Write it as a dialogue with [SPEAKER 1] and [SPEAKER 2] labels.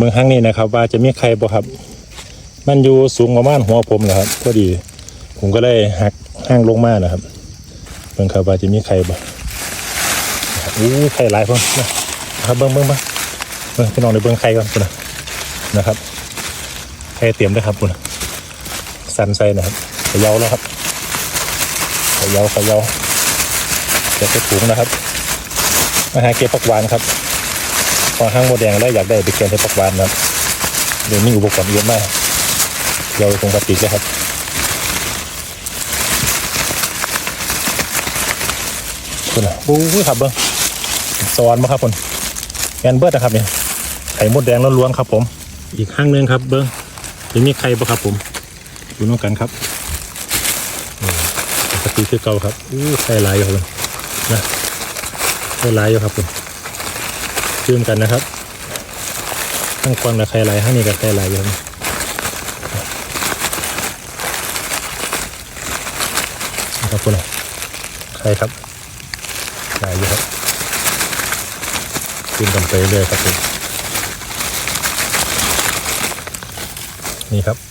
[SPEAKER 1] เมืองห้างนี้นะครับ ว่าจะมีใครบ่ครับ มันอยู่สูงประมาณหัวผมนะครับพอดี ผมก็เลยหักห้างลงมานะครับเบิ่งครับว่าจะมีใครบ่อู้ไข่หลายเพิ่นนะครับเบิ่งเบิ่งเบิ่งเบิ่งพี่น้องในเบิ่งไข่ก่อนพุ่นะนะครับไข่เตรียมด้วยครับพุ่นนะสันใส่นะครับขยาแล้วครับขยาเขยาเก็บใส่ถุงนะครับมาหาเก็บผักหวานครับ พอห้างโมแดงแล้วอยากได้ไปเก็บใส่ผักหวานนะครับเดี๋ยวมีอุปกรณ์เยอะมากเดี๋ยวตรงกระติกเลยครับคุณอะโอ้ครับเบิ้งสวรรค์มาครับคุณแอนเบิร์ดนะครับเนี่ยไข่มดแดงล้วนๆครับ ผม อีกข้างนึงครับ เบิ้งจะมีไข่ปะครับผมดูน้องกันครับปกติคือเก่าครับอู้ไข่หลายอยู่ครับนะไข่หลายอยู่ครับคุณ ชื่มกันนะครับทั้งกวงและไข่หลทั้งนี้กับไข่หลอยู่ครับคุณอะไข่ครับหลายอยู่ครับขึ้นกันไปเรื่อยครับผมนี่ครับ